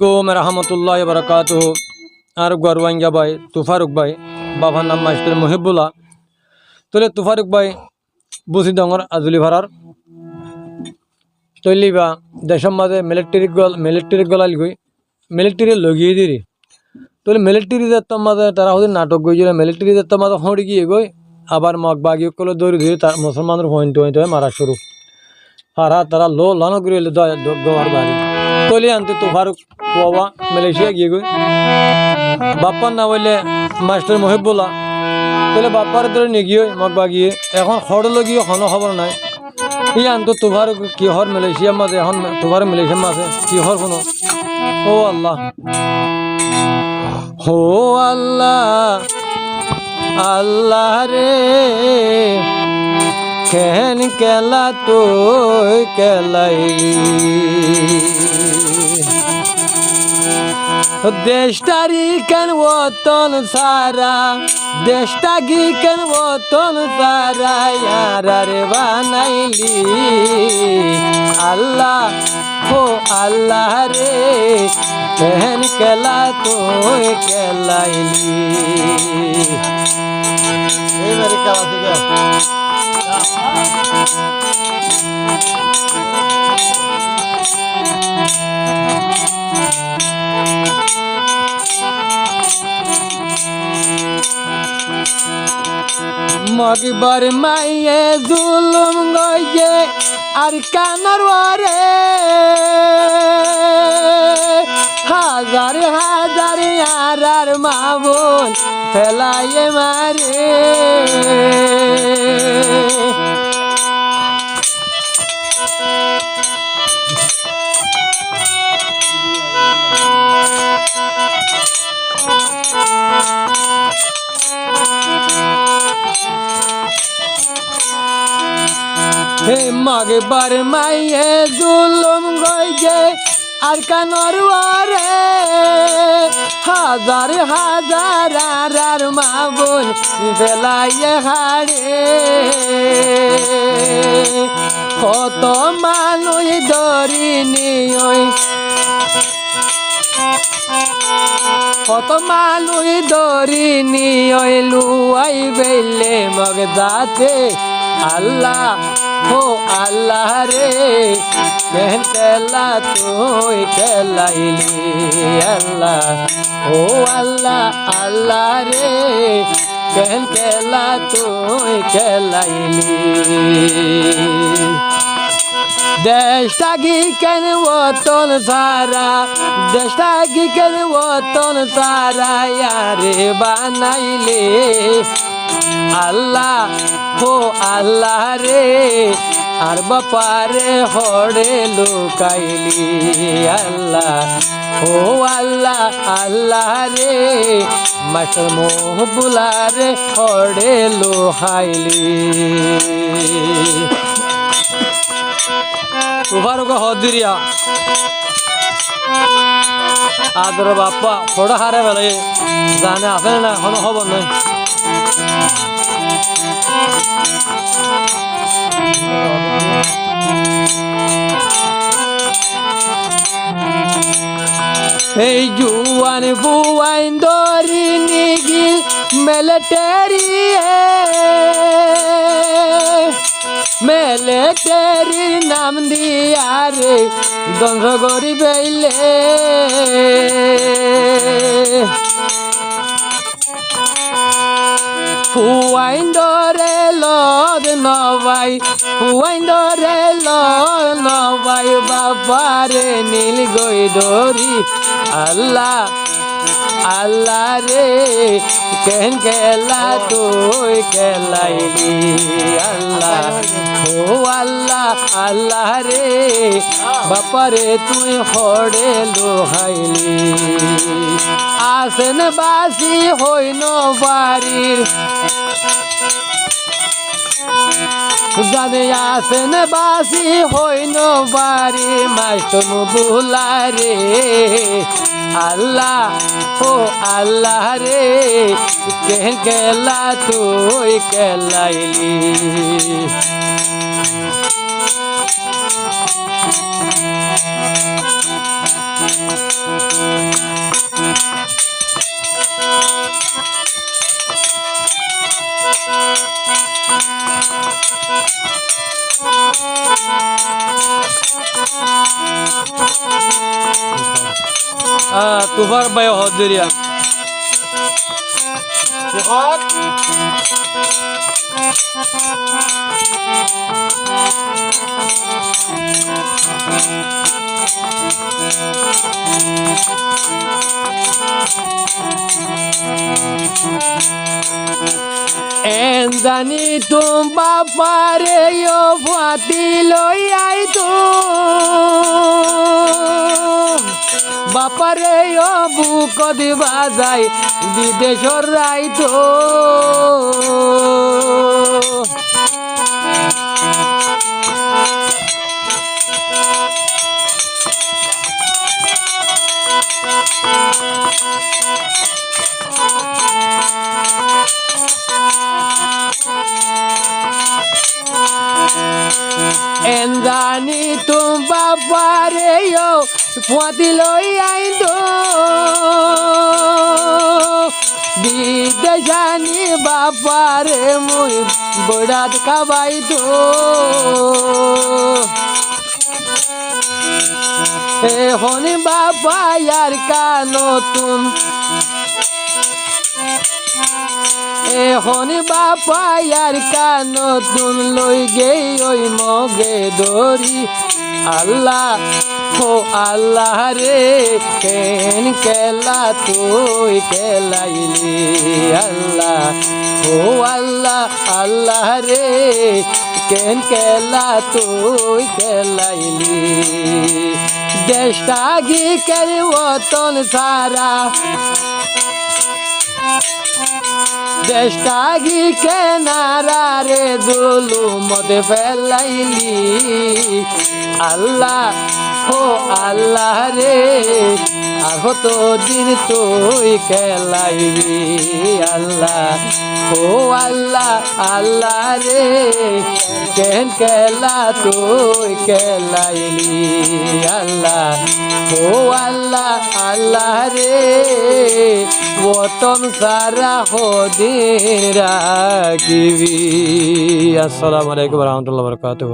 কুম রহমতুল্লাহ বরকাত আর গরওয়াঙ্গা ভাই, তুফারুক ভাই বাবার নাম মাস্টার মহিবুল্লাহ। তোলে তুফারুক ভাই বুসি ডঙর আজুলি ভাড়ার। তৈলি বা দেশের মাঝে মিলিটারি গল, মিলিটারি গলাল গই, মিলিটারি লগিয়ে দিরি। তোলে মিলিটারি দেত্তর মাঝে তারা হচ্ছে নাটক গইছিল মিলিটারি দেত্তর মাঝে হড়ি গিয়ে গই, আবার মগ বাগি কলে দৌড়ি ধরে তার মুসলমানের হইনতে হইতে মারা শুরু। হারা তারা লো, লানো করে গোয়ার বাড়ি। তলি আনতে তো ফারুক বাবা মালয়েশিয়া গিয়ে গই বাপ্পার না বললে মাস্টার মহিবুল্লাহ তাহলে বাপ্পার ধরে নিয়ে গিয়ে মগ বাগিয়ে এখন খড় গিয়ে কোনো খবর নাই ই আনতো তোভার কি হর মালয়েশিয়ার মাঝে এখন তোভার মালয়েশিয়ার মাঝে কি হর কোনো ও আল্লাহ হো আল্লাহ আল্লাহ রে কেন কেলা তুই কেলাইলি দেশটারি কেন ওতন সারা? দেশটাগি কেন ওতন সারা? ইয়ারে বানাইলি। আল্লাহ ও আল্লাহ রে কেন কেলা তুই কেলাইলি। এই মেরে থেকে মগবার মাইয়ে জুলুম গইয়ে আর কানার ওরে হাজার হাজার আর আর মামুন ফেলাইয়ে মারে। মগবার মাইয়ে জুলুম গইয়ে আর কানর ওরে হাজার হাজার আর আর মাবুন বেলাইয়ে হাড়ে। কত মানুষ ধরিনি ওই। কত মানুষ ধরিনি ওই লুয়াই বেলে মগ যাতে আল্লাহ ও আল্লাহ রে, কেন কেলা তুই কেলাইলি আল্লাহ, ও আল্লাহ আল্লাহ রে, কেন কেলা তুই কেলাইলি দেশটাগি কেন ওতন সারা? দেশটাগি কেন ওতন সারা? ইয়ারে বানাইলে আল্লাহ হো আল্লাহ রে, আর বাপারে হড়ে লুকাইলি। আল্লাহ, ও আল্লাহ আল্লাহ রে মাস্টার বুলারে হড়ে লোহাইলি। তুফারুক হদিরিয়া। আদর বাপ্পা ফোড়া হারে বেলে জানে আছে না কোনো খবর নাই। এই জুয়ান বুয়াইন দরি নিগি মিলিটারি মিলিটারি নাম দিয়া রে দংশ করি বেইলে হুয়াইন দরে লদ নবাই হুয়াইন দরে লদ নবাই, বাবারে নীল গই দরি আল্লাহ আল্লাহ রে, কেন কেলা তুই কেলাইলি? আল্লাহ ও আল্লাহ আল্লাহ রে বাপারে তুই হড়ে লোহাইলি। আসেন বাসি হইন বাড়ির জানে আসেন বাসি হইন বাড়ি মাস্টন বুলারে আল্লাহ, ও আল্লাহ রে, কে কেলা তুই কেলাইলি Ah, tufar bayo hodiriya. Sihat. Enzani tumba pare yo fuati loi ai tu বাপারে ও বুক দিবা যাই বিদেশর রাই তো Endani tumba pare yo fuati loi ai do বিদেশানি বাপারে মুই বড়াত খাবাই তো এখন বাবা আর কা নতুন এখন বাপা আর কা নতুন লই গে ওই মগে দরি আল্লাহ, ও আল্লাহ রে, কেন কেলা তুই কেলাইলি? আল্লাহ, ও আল্লাহ আল্লাহ রে, কেন কেলা তুই কেলাইলি? দেশটা গি কের সারা? দেশটা গি কেনারা রে দুলু মদে ফেলাইলি। আল্লাহ, ও আল্লাহ রে, আর তো দিন তুই খেলাইবি। আল্লাহ, ও আল্লাহ আল্লাহ রে, কেন খেলা তুই খেলাইলি? আল্লাহ ও আল্লাহ আল্লাহ রে বতন সারা হদিন রাখিবি। আসসালামু আলাইকুম রহমতুল্লাহ বরকাতুহ।